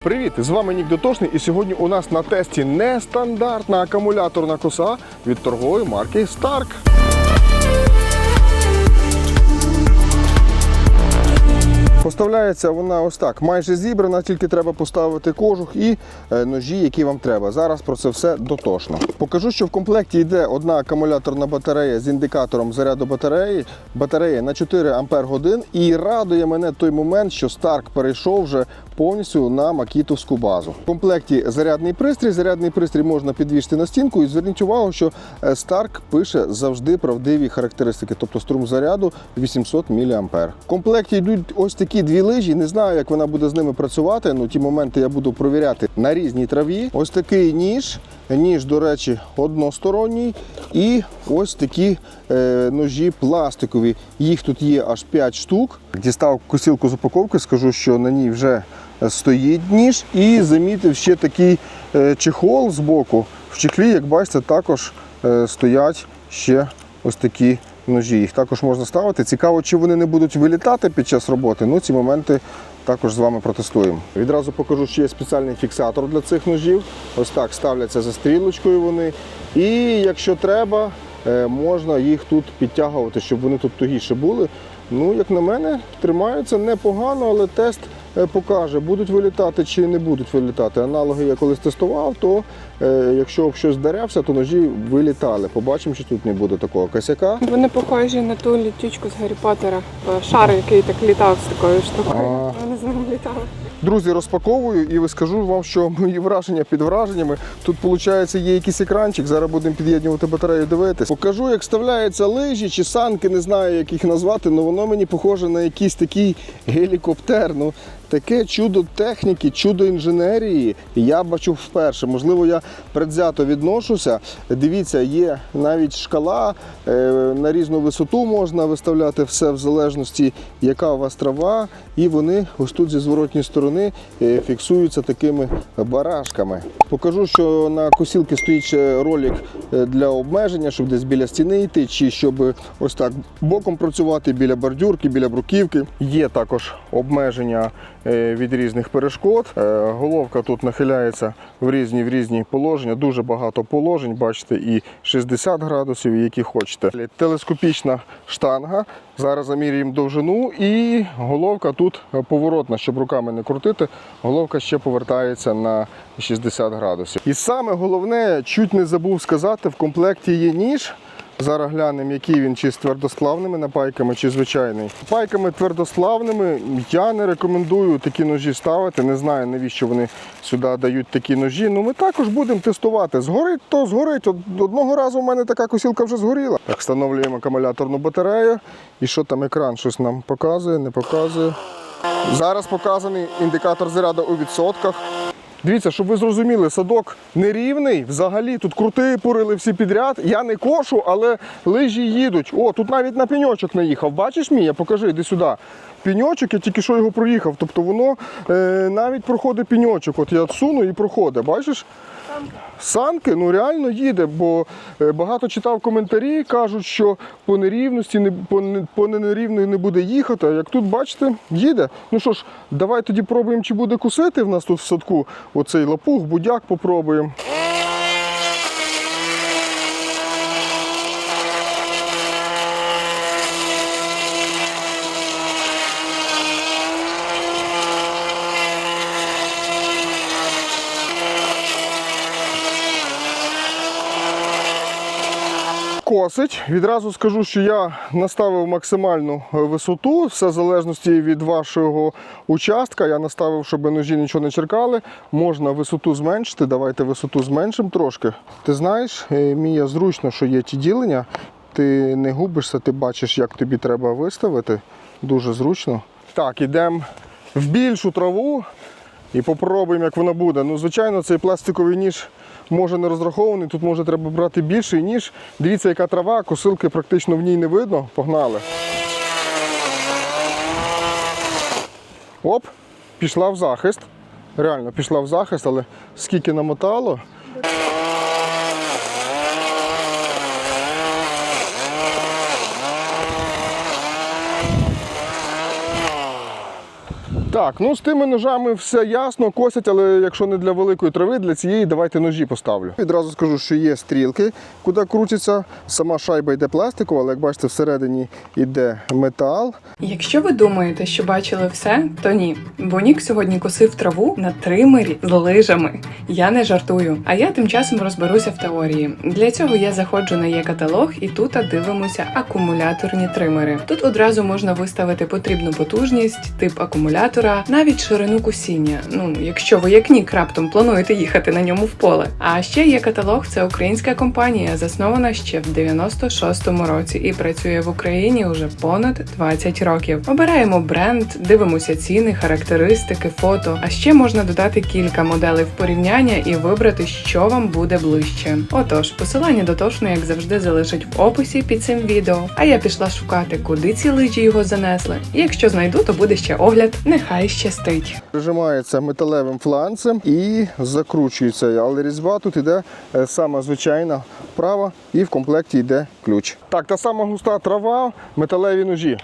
Привіт! З вами Нік Дотошний і сьогодні у нас на тесті нестандартна акумуляторна коса від торгової марки Stark. Поставляється вона ось так, майже зібрана, тільки треба поставити кожух і е, ножі, які вам треба. Зараз про це все дотошно. Покажу, що в комплекті йде одна акумуляторна батарея з індикатором заряду батареї. Батарея на 4 Ампер. І радує мене той момент, що Stark перейшов вже повністю на макітовську базу. В комплекті зарядний пристрій. Зарядний пристрій можна підвішити на стінку. І зверніть увагу, що е, Stark пише завжди правдиві характеристики, тобто струм заряду 800 мА. В комплекті йдуть ось такі дві лижі. Не знаю, як вона буде з ними працювати. Ну ті моменти я буду провіряти на різній траві. Ось такий ніж. Ніж, до речі, односторонній. І ось такі е, ножі пластикові. Їх тут є аж 5 штук. Дістав косілку з упаковки, скажу, що на ній вже стоїть ніж. І замітив ще такий е, чехол з боку. В чехлі, як бачите, також е, стоять ще ось такі ножі. Їх також можна ставити. Цікаво, чи вони не будуть вилітати під час роботи. Ну, ці моменти також з вами протестуємо. Відразу покажу, що є спеціальний фіксатор для цих ножів. Ось так ставляться за стрілочкою вони. І якщо треба, е, можна їх тут підтягувати, щоб вони тут тугіше були. Ну, як на мене, тримаються непогано, але тест покаже, будуть вилітати чи не будуть вилітати. Аналоги я колись тестував, то е, якщо б щось дарявся, то ножі вилітали. Побачимо, що тут не буде такого косяка. Вони похожі на ту літючку з Гаррі Поттера. е, Шар, який так літав з такою штукою. А. Вони з ним літали. Друзі, розпаковую і скажу вам, що мої враження під враженнями. Тут, виходить, є якийсь екранчик. Зараз будемо під'єднувати батарею, дивитись. Покажу, як вставляються лижі чи санки, не знаю, як їх назвати, але воно мені похоже на якийсь такий гелікоптер. Ну, таке чудо техніки, чудо інженерії. Я бачу вперше. Можливо, я предвзято відношуся. Дивіться, є навіть шкала е, на різну висоту можна виставляти все в залежності, яка у вас трава. І вони ось тут зі зворотньої сторони е, фіксуються такими барашками. Покажу, що на косілки стоїть ролик е, для обмеження, щоб десь біля стіни йти, чи щоб ось так боком працювати біля бордюрки, біля бруківки. Є також обмеження е, від різних перешкод. Е, Головка тут нахиляється в різні в різні положення. Дуже багато положень. Бачите, і 60 градусів, які хочете. Телескопічна штанга. Зараз замірюємо довжину, і головка тут поворотна, щоб руками не крутити. Головка ще повертається на 60 градусів. І саме головне, чуть не забув сказати, в комплекті є ніж. Зараз глянемо, який він чи з твердосплавними напайками, чи звичайний. Пайками твердосплавними я не рекомендую такі ножі ставити. Не знаю, навіщо вони сюди дають такі ножі. Ну ми також будемо тестувати. Згорить, то згорить. Одного разу в мене така косілка вже згоріла. Так, встановлюємо акумуляторну батарею. І що там екран щось нам показує, не показує. Зараз показаний індикатор заряду у відсотках. Дивіться, щоб ви зрозуміли, садок нерівний. Взагалі тут крути порили всі підряд. Я не кошу, але лижі їдуть. О, тут навіть на пеньочок наїхав. Бачиш мій? Я покажи, іди сюди. Пеньочок, я тільки що його проїхав. Тобто воно е, навіть проходить пеньочок. От я отсуну і проходить. Бачиш? Санки ну реально їде, бо е, багато читав коментарі, кажуть, що по нерівності не по, не- по нерівної не буде їхати. А як тут бачите, їде. Ну що ж, давай тоді пробуємо, чи буде кусити в нас тут в садку оцей лапух, будяк попробуємо. Косить. Відразу скажу, що я наставив максимальну е, висоту, все в залежності від вашого участка. Я наставив, щоб ножі нічого не черкали. Можна висоту зменшити. Давайте висоту зменшимо трошки. Ти знаєш, е, Мія, зручно, що є ті ділення. Ти не губишся, ти бачиш, як тобі треба виставити. Дуже зручно. Так, ідемо в більшу траву і попробуємо, як вона буде. Ну, звичайно, цей пластиковий ніж може не розрахований. Тут може треба брати більший ніж. Дивіться, яка трава, косилки практично в ній не видно. Погнали. Оп, пішла в захист. Реально пішла в захист, але скільки намотало. Так, ну з тими ножами все ясно, косять, але якщо не для великої трави, для цієї давайте ножі поставлю. Відразу скажу, що є стрілки, куди крутиться. Сама шайба йде пластикова, але як бачите, всередині йде метал. Якщо ви думаєте, що бачили все, то ні. Бо Нік сьогодні косив траву на тримері з лижами. Я не жартую. А я тим часом розберуся в теорії. Для цього я заходжу на є каталог і тут дивимося акумуляторні тримери. Тут одразу можна виставити потрібну потужність, тип акумулятора, навіть ширину косіння. Ну, якщо ви як Нік раптом плануєте їхати на ньому в поле. А ще є каталог, це українська компанія, заснована ще в 96-му році і працює в Україні уже понад 20 років. Обираємо бренд, дивимося ціни, характеристики, фото. А ще можна додати кілька моделей в порівняння і вибрати, що вам буде ближче. Отож, посилання дотошно, як завжди, залишить в описі під цим відео. А я пішла шукати, куди ці лижі його занесли. Якщо знайду, то буде ще огляд. Нехай щастить. Прижимається металевим фланцем і закручується. Але різьба тут йде е, сама звичайна права і в комплекті йде ключ. Так, та сама густа трава, металеві ножі.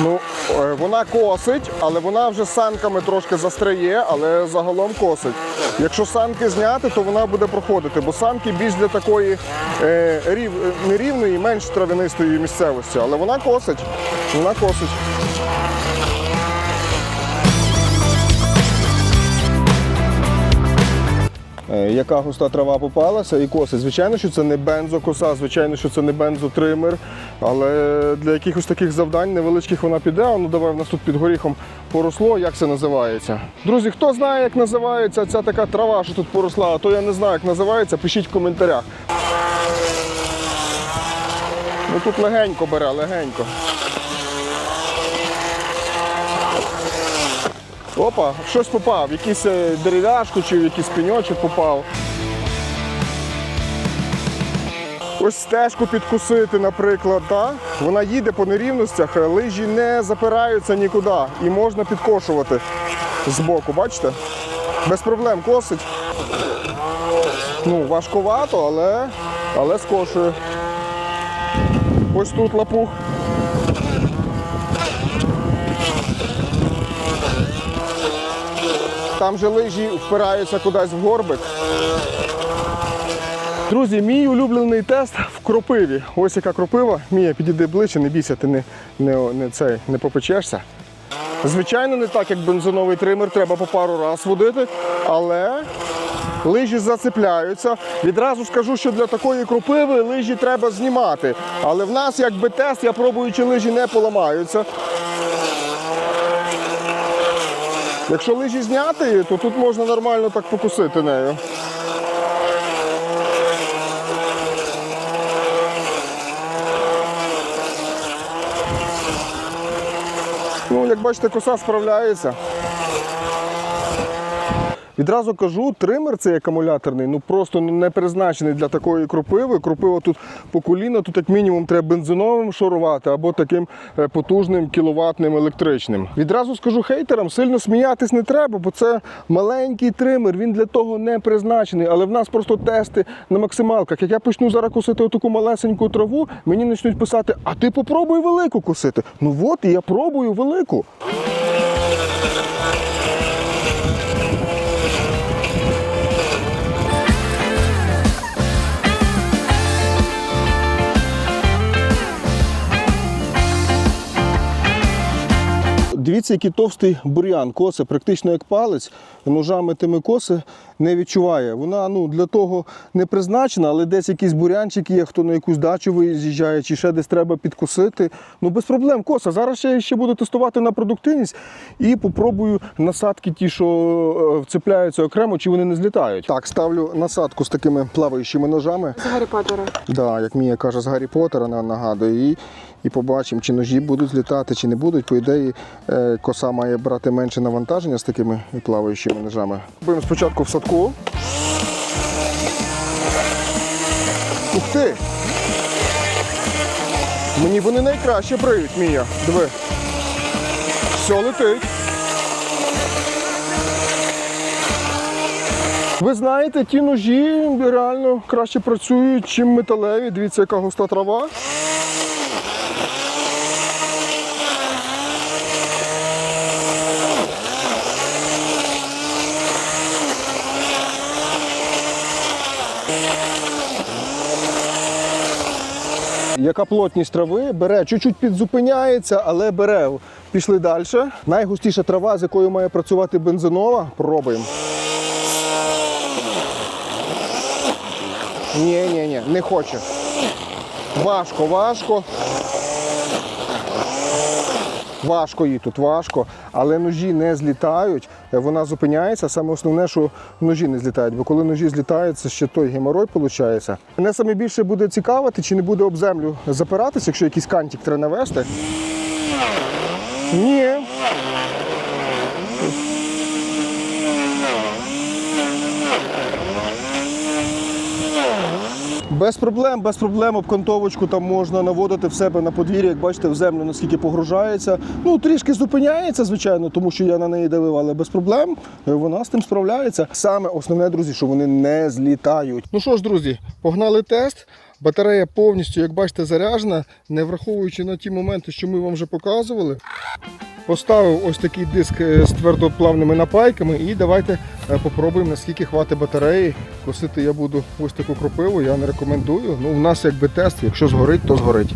Ну, е, вона косить, але вона вже санками трошки застряє, але загалом косить. Якщо санки зняти, то вона буде проходити, бо санки більш для такої е, рів, е, нерівної, менш травянистої місцевості. Але вона косить. Вона косить. Яка густа трава попалася і косить. Звичайно, що це не бензокоса, звичайно, що це не бензотример, але для якихось таких завдань невеличких вона піде. Ну давай в нас тут під горіхом поросло. Як це називається? Друзі, хто знає, як називається ця така трава, що тут поросла, а то я не знаю, як називається, пишіть в коментарях. Ну тут легенько бере, легенько. Опа, щось попав, якийсь е, дерев'яшку чи в якийсь пеньочок попав. Ось стежку підкусити, наприклад, так? вона їде по нерівностях, е, лижі не запираються нікуди і можна підкошувати збоку, бачите? Без проблем косить. Ну, важковато, але, але скошує. Ось тут лапух. Там же лижі впираються кудись в горбик. Друзі, мій улюблений тест в кропиві. Ось яка кропива. Мія, підійди ближче, не бійся, ти не, не, не, цей, не попечешся. Звичайно, не так, як бензиновий тример, треба по пару раз водити, але лижі зацепляються. Відразу скажу, що для такої кропиви лижі треба знімати. Але в нас якби тест, я пробую, чи лижі не поламаються. Якщо лижі зняти, то тут можна нормально так покусити нею. Ну, як бачите, коса справляється. Відразу кажу, тример цей акумуляторний, ну просто не призначений для такої кропиви. Кропива тут по коліна, тут як мінімум треба бензиновим шарувати або таким е, потужним кіловатним електричним. Відразу скажу хейтерам, сильно сміятись не треба, бо це маленький тример, він для того не призначений. Але в нас просто тести на максималках. Як я почну зараз косити таку малесеньку траву, мені почнуть писати, а ти попробуй велику косити. Ну от і я пробую велику. Дивіться, який товстий бур'ян, коси, практично як палець, ножами тими коси не відчуває. Вона ну, для того не призначена, але десь якийсь бурянчик є, хто на якусь дачу виїжджає, чи ще десь треба підкосити. Ну без проблем, коса. Зараз ще, ще буду тестувати на продуктивність і попробую насадки ті, що е, вцепляються окремо, чи вони не злітають. Так, ставлю насадку з такими плаваючими ножами. З Гаррі Поттера. Да, як Мія каже, з Гаррі Поттера на- нагадує. І, і побачимо, чи ножі будуть злітати, чи не будуть. По ідеї, е, коса має брати менше навантаження з такими плаваючими ножами. Будемо спочатку в садку. Ух ти! Мені вони найкраще бриють, Мія. Диви. Все летить. Ви знаєте, ті ножі реально краще працюють, чим металеві. Дивіться, яка густа трава. Яка плотність трави, бере, чуть-чуть підзупиняється, але бере. Пішли далі. Найгустіша трава, з якою має працювати бензинова. Пробуємо. Ні, ні, ні, не хоче. Важко, важко. Важко їй тут важко, але ножі не злітають. Е, Вона зупиняється. Саме основне, що ножі не злітають. Бо коли ножі злітають, це ще той геморой виходить. Мене саме більше буде цікавити, чи не буде об землю запиратися, якщо якийсь кантик треба навести. Ні. Без проблем, без проблем обкантовочку там можна наводити в себе на подвір'я, як бачите, в землю наскільки погружається. Ну, трішки зупиняється, звичайно, тому що я на неї дивив, але без проблем е, вона з тим справляється. Саме основне, друзі, що вони не злітають. Ну що ж, друзі, погнали тест. Батарея повністю, як бачите, заряджена, не враховуючи на ті моменти, що ми вам вже показували. Поставив ось такий диск е, з твердоплавними напайками і давайте е, попробуємо, наскільки хватить батареї. Косити я буду ось таку кропиву, я не рекомендую. Ну, у нас якби тест, якщо згорить, то згорить.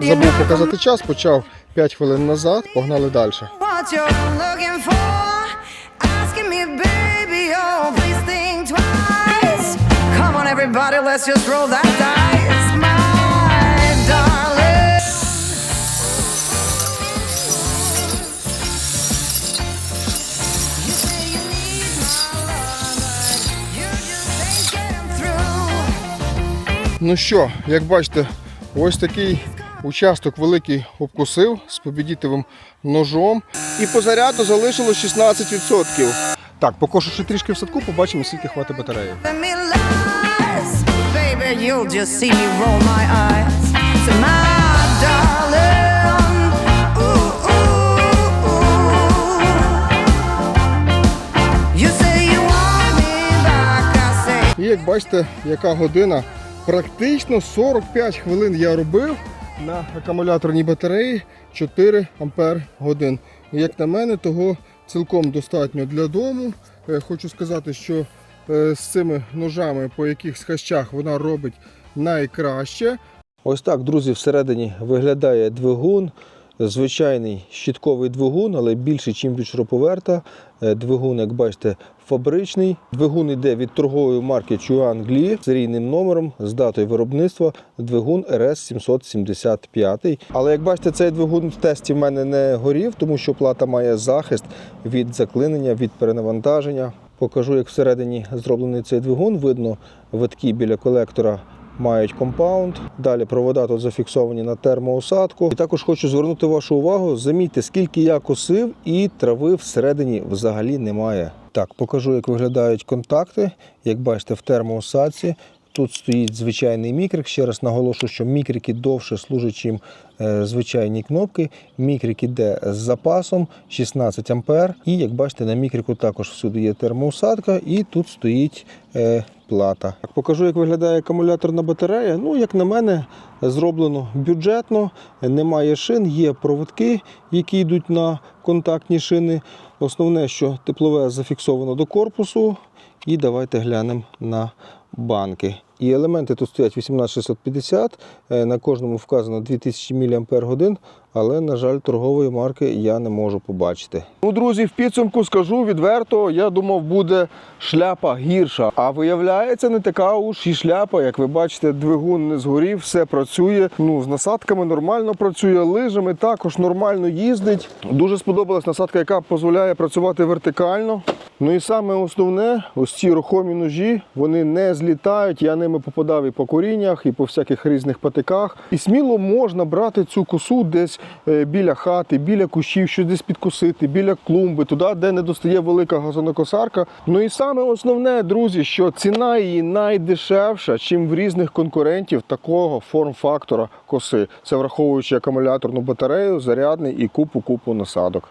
Забув показати час, почав 5 хвилин назад, погнали далі. oh, everybody, let's just roll that dice, my darling. You say you need my love, but you just ain't getting through. Ну що, як бачите, ось такий участок великий обкусив з побідітовим ножом. І по заряду залишилось 16%. Так, покошу ще трішки в садку, побачимо, скільки хватить батареї. І як бачите, яка година, практично 45 хвилин я робив на акумуляторній батареї 4 ампер годин. Як на мене, того цілком достатньо для дому. Е, Хочу сказати, що е, з цими ножами, по яких хащах вона робить найкраще. Ось так, друзі, всередині виглядає двигун. Звичайний щітковий двигун, але більший, ніж від шуруповерта. Е, Двигун, як бачите, фабричний. Двигун йде від торгової марки Chuan Gli з серійним номером з датою виробництва. Двигун RS 775. Але як бачите, цей двигун в тесті в мене не горів, тому що плата має захист від заклинення, від перенавантаження. Покажу, як всередині зроблений цей двигун. Видно витки біля колектора мають компаунд. Далі провода тут зафіксовані на термоусадку. І також хочу звернути вашу увагу. Замітьте, скільки я косив, і трави всередині взагалі немає. Так, покажу, як виглядають контакти. Як бачите, в термоусадці. Тут стоїть звичайний мікрик. Ще раз наголошую, що мікрики довше служать, чим е, звичайні кнопки. Мікрик іде з запасом 16 ампер. І як бачите, на мікрику також всюди є термоусадка, і тут стоїть е, плата. Покажу, як виглядає акумуляторна батарея. Ну, як на мене, зроблено бюджетно, немає шин, є проводки, які йдуть на контактні шини. Основне, що теплове зафіксовано до корпусу. І давайте глянемо на банки. І елементи тут стоять 18650, е, на кожному вказано 2000 мАч, але, на жаль, торгової марки я не можу побачити. Ну, друзі, в підсумку скажу відверто, я думав, буде шляпа гірша. А виявляється, не така уж і шляпа. Як ви бачите, двигун не згорів, все працює. Ну, з насадками нормально працює, лижами також нормально їздить. Дуже сподобалась насадка, яка дозволяє працювати вертикально. Ну і саме основне, ось ці рухомі ножі, вони не злітають. Я ними попадав і по коріннях, і по всяких різних патиках. І сміло можна брати цю косу десь е, біля хати, біля кущів, щось десь підкосити, біля клумби, туди, де не достає велика газонокосарка. Ну і саме основне, друзі, що ціна її найдешевша, чим в різних конкурентів такого форм-фактора коси. Це враховуючи акумуляторну батарею, зарядний і купу-купу насадок.